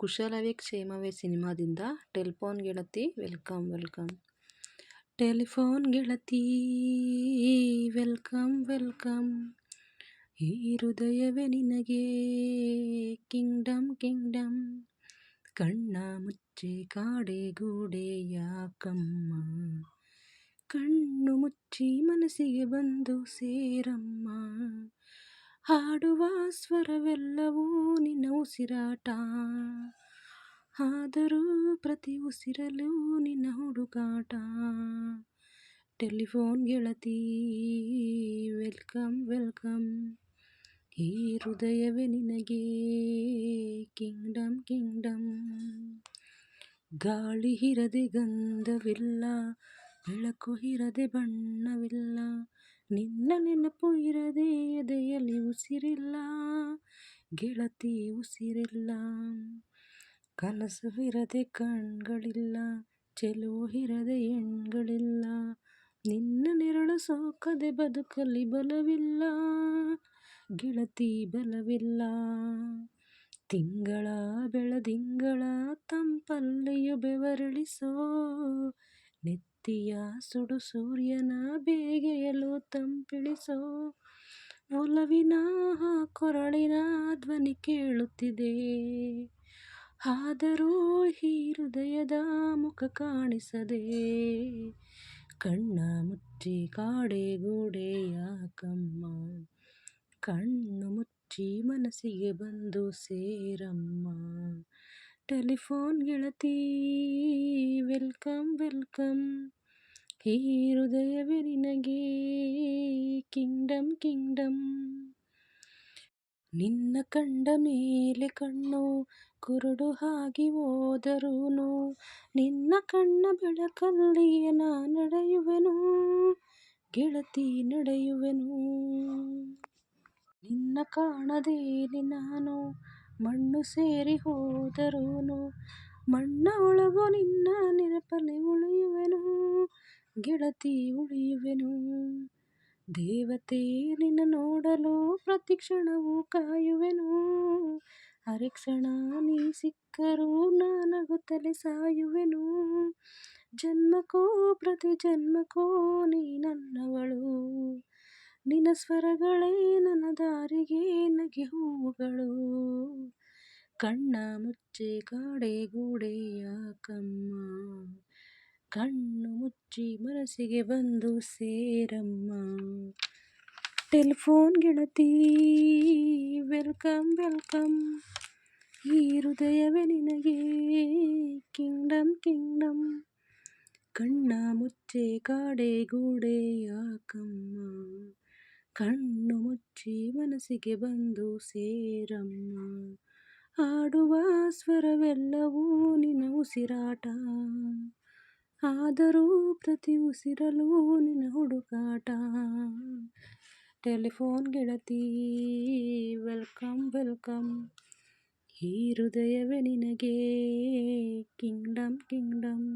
ಕುಶಲವೇ ಕ್ಷೇಮವೇ ಸಿನಿಮಾದಿಂದ ಟೆಲಿಫೋನ್ ಗೆಳತಿ welcome welcome. Telephone ಗೆಳತಿ, ವೆಲ್ಕಮ್ ವೆಲ್ಕಮ್. ಈ ಹೃದಯವೇ ನಿನಗೆ ಕಿಂಗ್ಡಮ್ ಕಿಂಗ್ಡಮ್. ಕಣ್ಣ ಮುಚ್ಚೆ ಕಾಡೆ ಗೂಡೆ ಯಾಕಮ್ಮ. ಕಣ್ಣು ಮುಚ್ಚಿ ಮನಸ್ಸಿಗೆ ಬಂದು ಸೇರಮ್ಮ. ಹಾಡುವ ಸ್ವರವೆಲ್ಲವೂ ನಿನ್ನ ಉಸಿರಾಟ. ಆದರೂ ಪ್ರತಿ ಉಸಿರಲ್ಲೂ ನಿನ್ನ ಹುಡುಕಾಟ. ಟೆಲಿಫೋನ್ ಗೆಳತಿ, ವೆಲ್ಕಮ್ ವೆಲ್ಕಮ್. ಈ ಹೃದಯವೇ ನಿನಗೆ ಕಿಂಗ್ಡಮ್ ಕಿಂಗ್ಡಮ್. ಗಾಳಿ ಇರದೆ ಗಂಧವಿಲ್ಲ, ಬೆಳಕು ಇರದೆ ಬಣ್ಣವಿಲ್ಲ. ನಿನ್ನ ನೆನಪು ಇರದೆ ಎದೆಯಲ್ಲಿ ಉಸಿರಿಲ್ಲ, ಗೆಳತಿ ಉಸಿರಿಲ್ಲ, ಕನಸು ಇರದೆ ಕಣ್ಗಳಿಲ್ಲ, ಚೆಲುವು ಇರದೆ ಹೆಣ್ಗಳಿಲ್ಲ, ನಿನ್ನ ನೆರಳು ಸೋಕದೆ ಬದುಕಲಿ ಬಲವಿಲ್ಲ, ಗೆಳತಿ ಬಲವಿಲ್ಲ. ತಿಂಗಳ ಬೆಳದಿಂಗಳ ತಂಪಲ್ಲಿಯು ಬೆವರಿಳಿಸೋ ನೆತ್ತಿಯ ಸುಡು ಸೂರ್ಯನ ಬೇಗೆಯಲು ತಂಪಿಳಿಸೋ ಒಲವಿನ ಕೊರಳಿನ ಧ್ವನಿ ಕೇಳುತ್ತಿದೆ. ಆದರೂ ಈ ಹೃದಯದ ಮುಖ ಕಾಣಿಸದೆ ಕಣ್ಣ ಮುಚ್ಚಿ ಕಾಡೆ ಗೋಡೆ ಯಾಕಮ್ಮ? ಕಣ್ಣು ಮುಚ್ಚಿ ಮನಸ್ಸಿಗೆ ಬಂದು ಸೇರಮ್ಮ? ಟೆಲಿಫೋನ್ ಗೆಳತಿ ವೆಲ್ಕಮ್ ವೆಲ್ಕಮ್ ಈ ಹೃದಯವೇ ನಿನಗೆ ಕಿಂಗ್ಡಮ್ ಕಿಂಗ್ಡಮ್ ನಿನ್ನ ಕಂಡ ಮೇಲೆ ಕಣ್ಣು ಕುರುಡು ಆಗಿ ಹೋದರೂನು ನಿನ್ನ ಕಣ್ಣ ಬೆಳಕಲ್ಲಿ ನಾ ನಡೆಯುವೆನು ಗೆಳತಿ ನಡೆಯುವೆನು ನಿನ್ನ ಕಾಣದೇನೆ ನಾನು ಮಣ್ಣು ಸೇರಿ ಹೋದರೂನು ಮಣ್ಣ ಒಳಗೂ ನಿನ್ನ ನೆನಪಲ್ಲಿ ಉಳಿಯುವೆನು, ಗೆಳತಿ ಉಳಿಯುವೆನು. ದೇವತೆ ನಿನ್ನ ನೋಡಲು ಪ್ರತಿ ಕ್ಷಣವೂ ಕಾಯುವೆನು. ಕ್ಷಣ ನೀ ಸಿಕ್ಕರೂ ನಾನಗುತ್ತಲೇ ಸಾಯುವೆನು. ಜನ್ಮಕ್ಕೂ ಪ್ರತಿ ಜನ್ಮಕ್ಕೂ ನೀ ನನ್ನವಳು. ನಿನ್ನ ಸ್ವರಗಳೇ ನನ್ನ ದಾರಿಗೆ ನಗೆ ಹೂವುಗಳು. ಕಣ್ಣ ಮುಚ್ಚೆ ಕಾಡೆ ಗೂಡೆ ಯಾಕಮ್ಮ ಕಣ್ಣು ಮುಚ್ಚಿ ಮನಸ್ಸಿಗೆ ಬಂದು ಸೇರಮ್ಮ ಟೆಲಿಫೋನ್ ಗೆಳತಿ ವೆಲ್ಕಮ್ ವೆಲ್ಕಮ್ ಈ ಹೃದಯವೇ ನಿನಗೆ ಕಿಂಗ್ಡಮ್ ಕಿಂಗ್ಡಮ್ ಕಣ್ಣ ಮುಚ್ಚೆ ಕಾಡೆ ಗೂಡೆ ಯಾಕಮ್ಮ ಕಣ್ಣು ಮುಚ್ಚಿ ಮನಸ್ಸಿಗೆ ಬಂದು ಸೇರಮ್ಮ ಆಡುವ ಸ್ವರವೆಲ್ಲವೂ ನಿನ್ನ ಉಸಿರಾಟ ಆದರೂ ಪ್ರತಿ ಉಸಿರಲ್ಲೂ ನಿನ್ನ ಹುಡುಕಾಟ ಟೆಲಿಫೋನ್ ಗೆಳತಿ ವೆಲ್ಕಮ್ ವೆಲ್ಕಮ್ ಈ ಹೃದಯವೇ ನಿನಗೆ ಕಿಂಗ್ಡಮ್ ಕಿಂಗ್ಡಮ್